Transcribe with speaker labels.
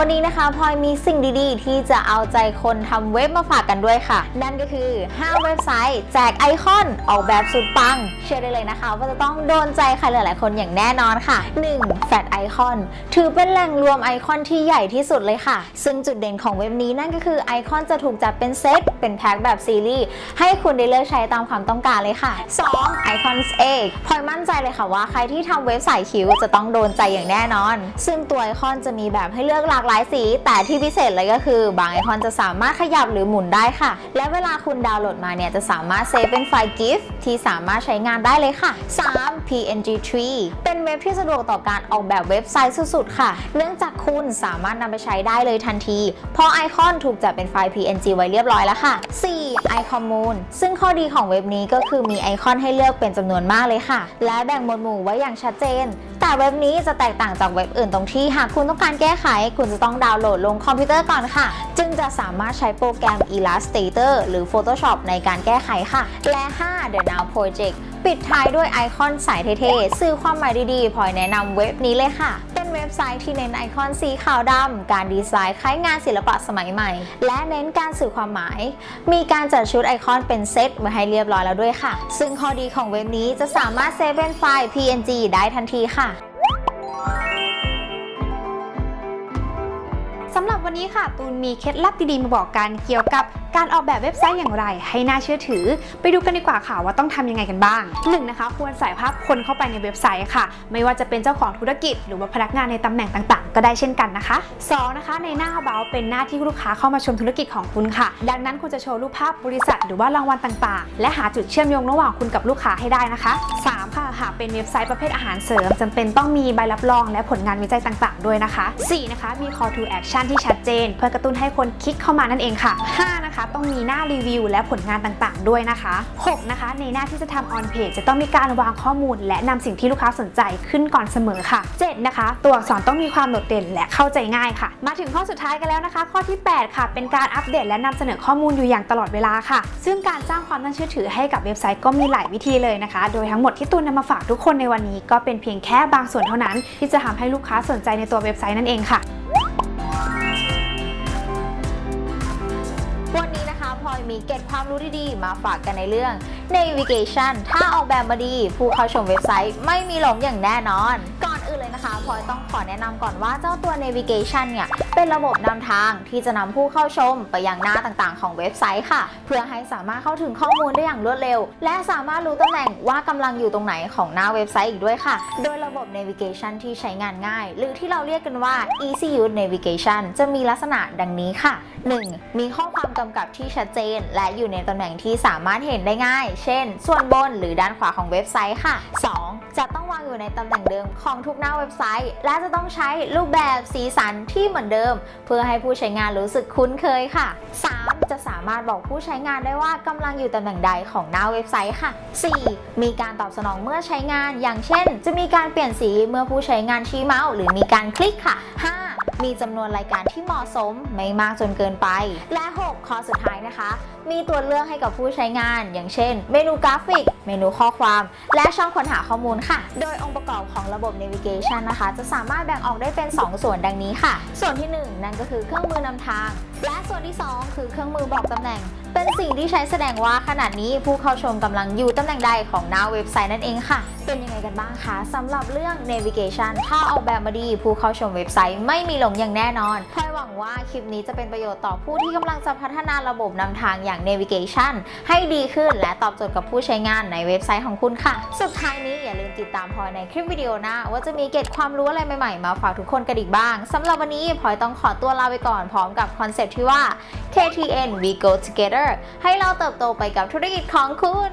Speaker 1: วันนี้นะคะพลอยมีสิ่งดีๆ ที่จะเอาใจคนทำเว็บมาฝากกันด้วยค่ะ นั่นก็คือ 5 เว็บไซต์ แจกไอคอนออกแบบสุดปัง เชื่อได้เลยนะคะ ว่าจะต้องโดนใจใครหลายๆ คนอย่างแน่นอนค่ะ 1. แฟลตไอคอนถือเป็นแหล่งรวมไอคอนที่ใหญ่ที่สุดเลยค่ะ ซึ่งจุดเด่นของเว็บนี้นั่นก็คือไอคอนจะถูกจัดเป็นเซตเป็นแพ็คแบบซีรีส์ให้คุณได้เลือกใช้ตามความต้องการเลยค่ะ 2. Icons Egg พลอยมั่นใจเลยค่ะว่าใครที่ทำเว็บสายคิ้วจะต้องโดนใจอย่างแน่นอน ซึ่งตัวไอคอนจะมีแบบให้เลือกหลากหลายสี แต่ที่พิเศษเลยก็คือบางไอคอนจะสามารถขยับหรือหมุนได้ค่ะ และเวลาคุณดาวน์โหลดมาเนี่ยจะสามารถเซฟเป็นไฟล์ GIF ที่สามารถใช้งานได้เลยค่ะ 3. PNG Tree เป็นเว็บที่สะดวกต่อการออกแบบเว็บไซต์สุดๆค่ะ เนื่องจากคุณสามารถนำไปใช้ได้เลยทันที เพราะไอคอนถูกจัดเป็นไฟล์ PNG ไว้เรียบร้อยแล้วค่ะ 4. Icon Moon ซึ่งข้อดีของเว็บนี้ก็คือมีไอคอนให้เลือกเป็นจำนวนมากเลยค่ะ และแบ่งหมวดหมู่ไว้อย่างชัดเจน แต่เว็บนี้จะแตกต่างจากเว็บอื่นตรงที่หากคุณต้องการแก้ไข คุณจะต้องดาวน์โหลดลงคอมพิวเตอร์ก่อนค่ะ จึงจะสามารถใช้โปรแกรม Illustrator หรือ Photoshop ในการแก้ไขค่ะ และ 5. The Now Project ปิดท้ายด้วยไอคอนสายเท่ๆ สื่อความหมายดีๆพลอยแนะนำเว็บนี้เลยค่ะ เป็นเว็บไซต์ที่เน้นไอคอนสีขาวดำ การดีไซน์คล้ายงานศิลปะสมัยใหม่ และเน้นการสื่อความหมาย มีการจัดชุดไอคอนเป็นเซตมาให้เรียบร้อยแล้วด้วยค่ะ ซึ่งข้อดีของเว็บนี้จะสามารถเซฟเป็นไฟล์ PNG ได้ทันทีค่ะ
Speaker 2: สำหรับวันนี้ค่ะ ตูนมีเคล็ดลับดีๆมาบอกกันเกี่ยวกับการออกแบบเว็บไซต์อย่างไร ให้น่าเชื่อถือ ไปดูกันดีกว่าค่ะว่าต้องทำยังไงกันบ้าง 1. นนะคะ ควรใส่ภาพคนเข้าไปในเว็บไซต์ค่ะ ไม่ว่าจะเป็นเจ้าของธุรกิจ หรือว่าพนักงานในตำแหน่งต่างๆ ก็ได้เช่นกันนะคะ 2. นะคะ ในหน้า About เป็นหน้าที่ลูกค้าเข้ามาชมธุรกิจของคุณค่ะ ดังนั้นคุณจะโชว์รูปภาพบริษัท หรือว่ารางวัลต่างๆ และหาจุดเชื่อมโยงระหว่างคุณกับลูกค้าให้ได้นะคะ 3. ค่ะหากเป็นเว็บไซต์ประเภทอาหารเสริมจำเป็นต้องมีใบรับรอง และผลงานวิจัยต่าง ๆ ด้วยนะคะ 4. นะคะมี call to action ที่ชัดเจน เพื่อกระตุ้นให้คนคลิกเข้ามานั่นเองค่ะ 5. นะคะ ต้องมีหน้ารีวิว และผลงานต่างๆ ด้วยนะคะ 6. นะคะ ในหน้าที่จะทำ on page จะต้องมีการวางข้อมูล และนำสิ่งที่ลูกค้าสนใจขึ้นก่อนเสมอค่ะ 7. นะคะ ตัวอักษรต้องมีความโดดเด่นและเข้าใจง่ายค่ะ มาถึงข้อสุดท้ายกันแล้วนะคะ ข้อที่ 8 ค่ะ เป็นการอัปเดตและนำเสนอข้อมูลอยู่อย่างตลอดเวลาค่ะ ซึ่งการสร้างความน่าเชื่อถือให้กับเว็บไซต์ก็มีหลายวิธีเลยนะคะ โดยทั้งหมดที่ตูนนำมาฝากทุกคนในวันนี้ ก็เป็นเพียงแค่บางส่วนเท่านั้น ที่จะทำให้ลูกค้าสนใจในตัวเว็บไซต์นั่นเองค่ะ
Speaker 1: วันนี้นะคะพลอยมีเกร็ดความรู้ดีๆ มาฝากกันในเรื่อง navigation ถ้าออกแบบมาดี ผู้เข้าชมเว็บไซต์ไม่มีหลงอย่างแน่นอน พลอยต้องขอแนะนำก่อนว่าเจ้าตัว navigation เนี่ย เป็นระบบนำทางที่จะนำผู้เข้าชมไปยังหน้าต่างๆ ของเว็บไซต์ค่ะ เพื่อให้สามารถเข้าถึงข้อมูลได้อย่างรวดเร็ว และสามารถรู้ตำแหน่งว่ากำลังอยู่ตรงไหนของหน้าเว็บไซต์อีกด้วยค่ะ โดยระบบ navigation ที่ใช้งานง่าย หรือที่เราเรียกกันว่า easy use navigation จะมีลักษณะดังนี้ค่ะ 1. มีข้อความกำกับที่ชัดเจน และอยู่ในตำแหน่งที่สามารถเห็นได้ง่าย เช่น ส่วนบนหรือด้านขวาของเว็บไซต์ค่ะ 2. จะต้องวางอยู่ในตำแหน่งเดิมของทุกหน้าเว็บไซต์ และจะต้องใช้รูปแบบสีสันที่เหมือนเดิม เพื่อให้ผู้ใช้งานรู้สึกคุ้นเคยค่ะ 3. จะสามารถบอกผู้ใช้งานได้ว่ากำลังอยู่ตำแหน่งใดของหน้าเว็บไซต์ค่ะ 4. มีการตอบสนองเมื่อใช้งาน อย่างเช่น จะมีการเปลี่ยนสีเมื่อผู้ใช้งานชี้เมาส์หรือมีการคลิกค่ะ 5. มีจำนวนรายการที่เหมาะสมไม่มากจนเกินไป และ 6 ข้อสุดท้ายนะคะ มีตัวเลือกให้กับผู้ใช้งาน อย่างเช่น เมนูกราฟิก เมนูข้อความ และช่องค้นหาข้อมูลค่ะ โดยองค์ประกอบของระบบ navigation นะคะ จะสามารถแบ่งออกได้เป็น 2 ส่วนดังนี้ค่ะ ส่วนที่ 1 นั่นก็คือเครื่องมือนำทาง และส่วนที่ 2 คือเครื่องมือบอกตำแหน่ง เป็นสิ่งที่ใช้แสดงว่าขณะนี้ผู้เข้าชมกำลังอยู่ตำแหน่งใดของหน้าเว็บไซต์นั่นเองค่ะ เป็นยังไงกันบ้างคะสำหรับเรื่อง navigation ถ้าออกแบบมาดีผู้เข้าชมเว็บไซต์ไม่มีหลงอย่างแน่นอนพลอยหวังว่าคลิปนี้จะเป็นประโยชน์ต่อผู้ที่กำลังจะพัฒนาระบบนำทางอย่าง navigation ให้ดีขึ้นและตอบโจทย์กับผู้ใช้งานในเว็บไซต์ของคุณค่ะ สุดท้ายนี้อย่าลืมติดตามพลอยในคลิปวิดีโอหน้าว่าจะมีเกร็ดความรู้อะไรใหม่ๆมาฝากทุกคนกันอีกบ้างสำหรับวันนี้พลอยต้องขอตัวลาไปก่อนพร้อมกับคอนเซปต์ที่ว่า KTN we go together ให้เราเติบโตไปกับธุรกิจของคุณ